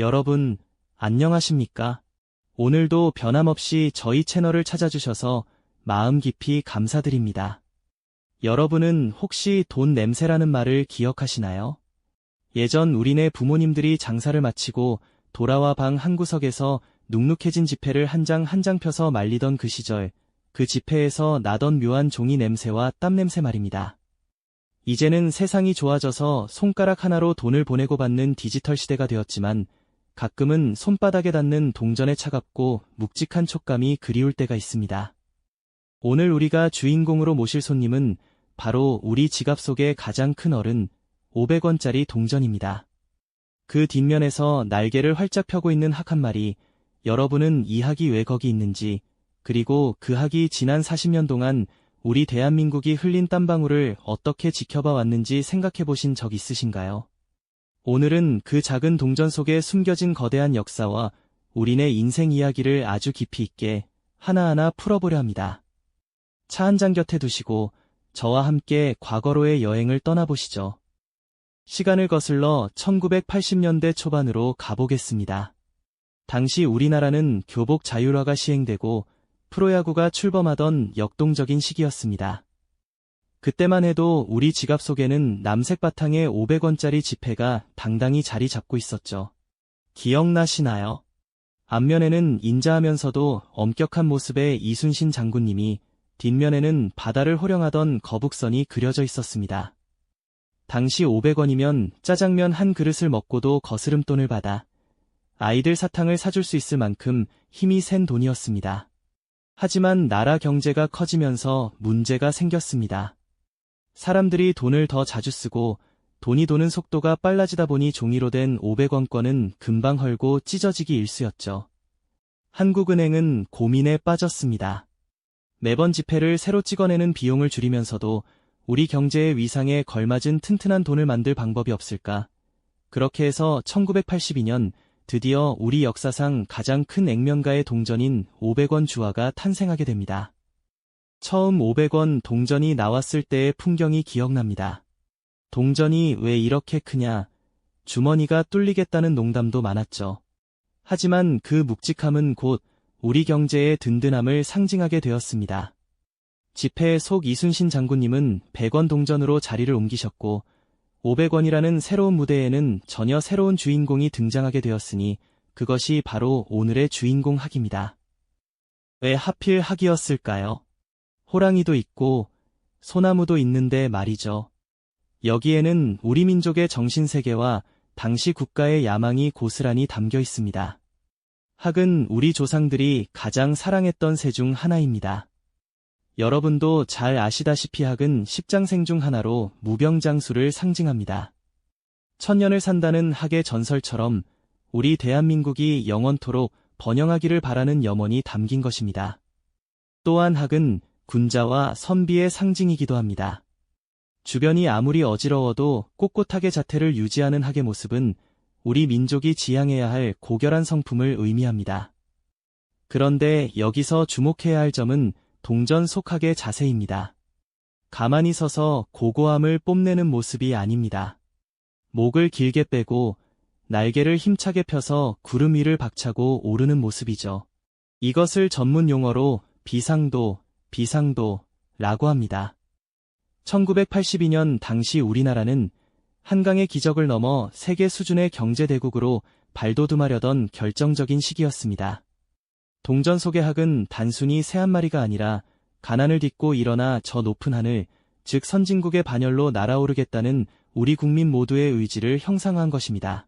여러분, 안녕하십니까? 오늘도 변함없이 저희 채널을 찾아주셔서 마음 깊이 감사드립니다. 여러분은 혹시 돈 냄새라는 말을 기억하시나요? 예전 우리네 부모님들이 장사를 마치고 돌아와 방 한구석에서 눅눅해진 지폐를 한 장 한장 펴서 말리던 그 시절, 그 지폐에서 나던 묘한 종이 냄새와 땀 냄새 말입니다. 이제는 세상이 좋아져서 손가락 하나로 돈을 보내고 받는 디지털 시대가 되었지만 가끔은 손바닥에 닿는 동전의 차갑고 묵직한 촉감이 그리울 때가 있습니다. 오늘 우리가 주인공으로 모실 손님은 바로 우리 지갑 속의 가장 큰 어른 500원짜리 동전입니다. 그 뒷면에서 날개를 활짝 펴고 있는 학 한 마리, 여러분은 이 학이 왜 거기 있는지, 그리고 그 학이 지난 40년 동안 우리 대한민국이 흘린 땀방울을 어떻게 지켜봐 왔는지 생각해 보신 적 있으신가요? 오늘은 그 작은 동전 속에 숨겨진 거대한 역사와 우리네 인생 이야기를 아주 깊이 있게 하나하나 풀어보려 합니다. 차 한 잔 곁에 두시고 저와 함께 과거로의 여행을 떠나보시죠. 시간을 거슬러 1980년대 초반으로 가보겠습니다. 당시 우리나라는 교복 자율화가 시행되고 프로야구가 출범하던 역동적인 시기였습니다. 그때만 해도 우리 지갑 속에는 남색 바탕의 500원짜리 지폐가 당당히 자리 잡고 있었죠. 기억나시나요? 앞면에는 인자하면서도 엄격한 모습의 이순신 장군님이 뒷면에는 바다를 호령하던 거북선이 그려져 있었습니다. 당시 500원이면 짜장면 한 그릇을 먹고도 거스름돈을 받아 아이들 사탕을 사줄 수 있을 만큼 힘이 센 돈이었습니다. 하지만 나라 경제가 커지면서 문제가 생겼습니다. 사람들이 돈을 더 자주 쓰고 돈이 도는 속도가 빨라지다 보니 종이로 된 500원권은 금방 헐고 찢어지기 일쑤였죠. 한국은행은 고민에 빠졌습니다. 매번 지폐를 새로 찍어내는 비용을 줄이면서도 우리 경제의 위상에 걸맞은 튼튼한 돈을 만들 방법이 없을까? 그렇게 해서 1982년 드디어 우리 역사상 가장 큰 액면가의 동전인 500원 주화가 탄생하게 됩니다. 처음 500원 동전이 나왔을 때의 풍경이 기억납니다. 동전이 왜 이렇게 크냐, 주머니가 뚫리겠다는 농담도 많았죠. 하지만 그 묵직함은 곧 우리 경제의 든든함을 상징하게 되었습니다. 집회 속 이순신 장군님은 100원 동전으로 자리를 옮기셨고 500원이라는 새로운 무대에는 전혀 새로운 주인공이 등장하게 되었으니 그것이 바로 오늘의 주인공 학입니다. 왜 하필 학이었을까요? 호랑이도 있고 소나무도 있는데 말이죠. 여기에는 우리 민족의 정신세계와 당시 국가의 야망이 고스란히 담겨 있습니다. 학은 우리 조상들이 가장 사랑했던 새 중 하나입니다. 여러분도 잘 아시다시피 학은 십장생 중 하나로 무병장수를 상징합니다. 천년을 산다는 학의 전설처럼 우리 대한민국이 영원토록 번영하기를 바라는 염원이 담긴 것입니다. 또한 학은 군자와 선비의 상징이기도 합니다. 주변이 아무리 어지러워도 꼿꼿하게 자태를 유지하는 학의 모습은 우리 민족이 지향해야 할 고결한 성품을 의미합니다. 그런데 여기서 주목해야 할 점은 동전 속학의 자세입니다. 가만히 서서 고고함을 뽐내는 모습이 아닙니다. 목을 길게 빼고 날개를 힘차게 펴서 구름 위를 박차고 오르는 모습이죠. 이것을 전문 용어로 비상도, 비상도 라고 합니다. 1982년 당시 우리나라는 한강의 기적을 넘어 세계 수준의 경제대국으로 발돋움하려던 결정적인 시기였습니다. 동전 속의 학은 단순히 새 한 마리가 아니라 가난을 딛고 일어나 저 높은 하늘, 즉 선진국의 반열로 날아오르겠다는 우리 국민 모두의 의지를 형상화한 것입니다.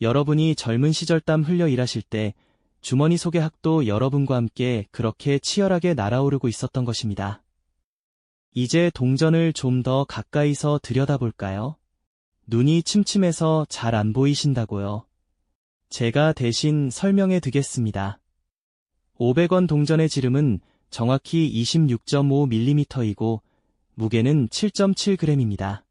여러분이 젊은 시절 땀 흘려 일하실 때 주머니 속의 학도 여러분과 함께 그렇게 치열하게 날아오르고 있었던 것입니다. 이제 동전을 좀 더 가까이서 들여다볼까요? 눈이 침침해서 잘 안 보이신다고요. 제가 대신 설명해 드겠습니다. 500원 동전의 지름은 정확히 26.5mm이고 무게는 7.7g입니다.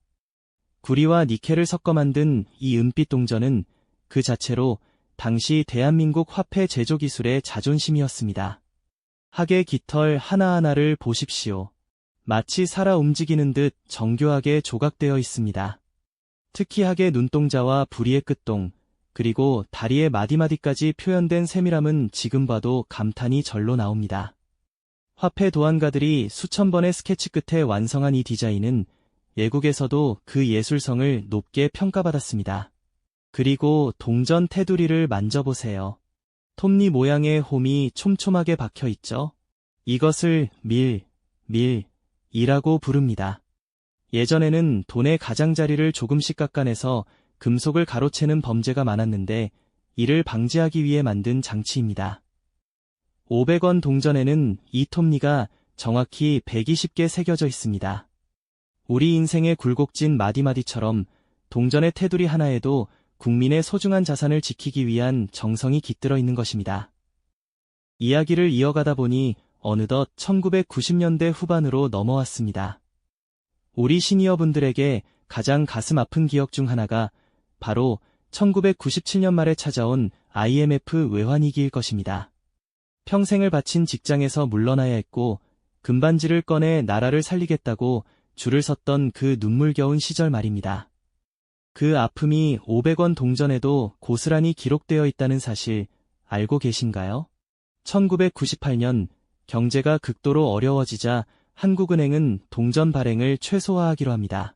구리와 니켈을 섞어 만든 이 은빛 동전은 그 자체로 당시 대한민국 화폐 제조 기술의 자존심이었습니다. 학의 깃털 하나하나를 보십시오. 마치 살아 움직이는 듯 정교하게 조각되어 있습니다. 특히 학의 눈동자와 부리의 끝동, 그리고 다리의 마디마디까지 표현된 세밀함은 지금 봐도 감탄이 절로 나옵니다. 화폐 도안가들이 수천 번의 스케치 끝에 완성한 이 디자인은 외국에서도 그 예술성을 높게 평가받았습니다. 그리고 동전 테두리를 만져보세요. 톱니 모양의 홈이 촘촘하게 박혀 있죠? 이것을 밀, 밀, 이라고 부릅니다. 예전에는 돈의 가장자리를 조금씩 깎아내서 금속을 가로채는 범죄가 많았는데 이를 방지하기 위해 만든 장치입니다. 500원 동전에는 이 톱니가 정확히 120개 새겨져 있습니다. 우리 인생의 굴곡진 마디마디처럼 동전의 테두리 하나에도 국민의 소중한 자산을 지키기 위한 정성이 깃들어 있는 것입니다. 이야기를 이어가다 보니 어느덧 1990년대 후반으로 넘어왔습니다. 우리 시니어분들에게 가장 가슴 아픈 기억 중 하나가 바로 1997년 말에 찾아온 IMF 외환위기일 것입니다. 평생을 바친 직장에서 물러나야 했고 금반지를 꺼내 나라를 살리겠다고 줄을 섰던 그 눈물겨운 시절 말입니다. 그 아픔이 500원 동전에도 고스란히 기록되어 있다는 사실 알고 계신가요? 1998년 경제가 극도로 어려워지자 한국은행은 동전 발행을 최소화하기로 합니다.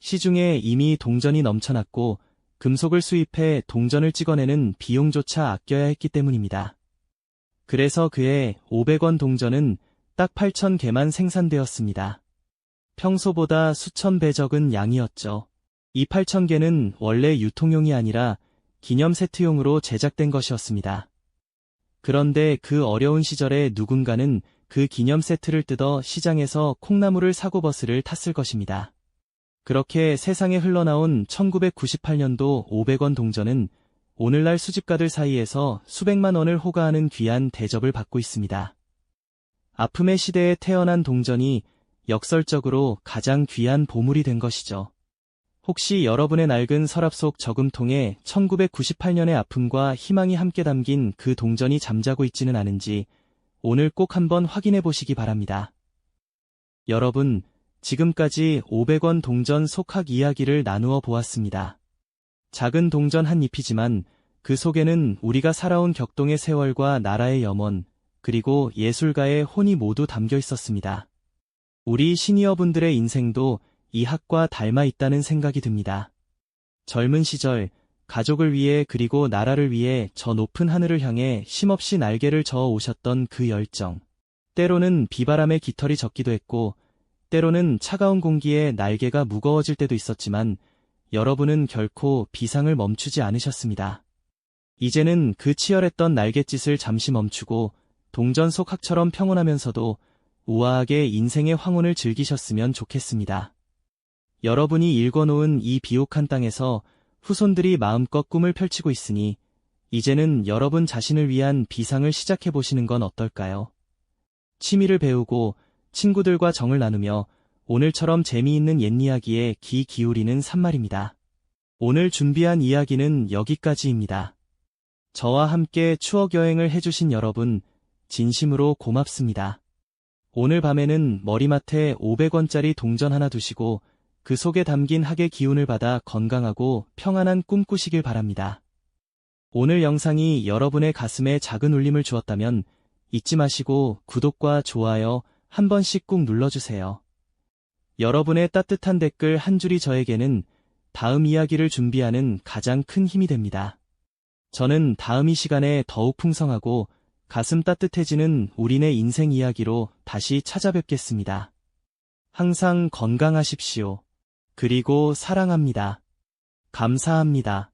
시중에 이미 동전이 넘쳐났고 금속을 수입해 동전을 찍어내는 비용조차 아껴야 했기 때문입니다. 그래서 그해 500원 동전은 딱 8,000개만 생산되었습니다. 평소보다 수천 배 적은 양이었죠. 이 8,000개는 원래 유통용이 아니라 기념 세트용으로 제작된 것이었습니다. 그런데 그 어려운 시절에 누군가는 그 기념 세트를 뜯어 시장에서 콩나물을 사고 버스를 탔을 것입니다. 그렇게 세상에 흘러나온 1998년도 500원 동전은 오늘날 수집가들 사이에서 수백만 원을 호가하는 귀한 대접을 받고 있습니다. 아픔의 시대에 태어난 동전이 역설적으로 가장 귀한 보물이 된 것이죠. 혹시 여러분의 낡은 서랍 속 저금통에 1998년의 아픔과 희망이 함께 담긴 그 동전이 잠자고 있지는 않은지 오늘 꼭 한번 확인해 보시기 바랍니다. 여러분, 지금까지 500원 동전 속학 이야기를 나누어 보았습니다. 작은 동전 한 잎이지만 그 속에는 우리가 살아온 격동의 세월과 나라의 염원, 그리고 예술가의 혼이 모두 담겨 있었습니다. 우리 시니어분들의 인생도 이 학과 닮아 있다는 생각이 듭니다. 젊은 시절, 가족을 위해 그리고 나라를 위해 저 높은 하늘을 향해 쉼없이 날개를 저어 오셨던 그 열정. 때로는 비바람에 깃털이 젖기도 했고, 때로는 차가운 공기에 날개가 무거워질 때도 있었지만, 여러분은 결코 비상을 멈추지 않으셨습니다. 이제는 그 치열했던 날갯짓을 잠시 멈추고, 동전 속 학처럼 평온하면서도 우아하게 인생의 황혼을 즐기셨으면 좋겠습니다. 여러분이 읽어놓은 이 비옥한 땅에서 후손들이 마음껏 꿈을 펼치고 있으니 이제는 여러분 자신을 위한 비상을 시작해 보시는 건 어떨까요? 취미를 배우고 친구들과 정을 나누며 오늘처럼 재미있는 옛 이야기에 귀 기울이는 산말입니다. 오늘 준비한 이야기는 여기까지입니다. 저와 함께 추억 여행을 해주신 여러분, 진심으로 고맙습니다. 오늘 밤에는 머리맡에 500원짜리 동전 하나 두시고 그 속에 담긴 학의 기운을 받아 건강하고 평안한 꿈 꾸시길 바랍니다. 오늘 영상이 여러분의 가슴에 작은 울림을 주었다면 잊지 마시고 구독과 좋아요 한 번씩 꾹 눌러주세요. 여러분의 따뜻한 댓글 한 줄이 저에게는 다음 이야기를 준비하는 가장 큰 힘이 됩니다. 저는 다음 이 시간에 더욱 풍성하고 가슴 따뜻해지는 우리네 인생 이야기로 다시 찾아뵙겠습니다. 항상 건강하십시오. 그리고 사랑합니다. 감사합니다.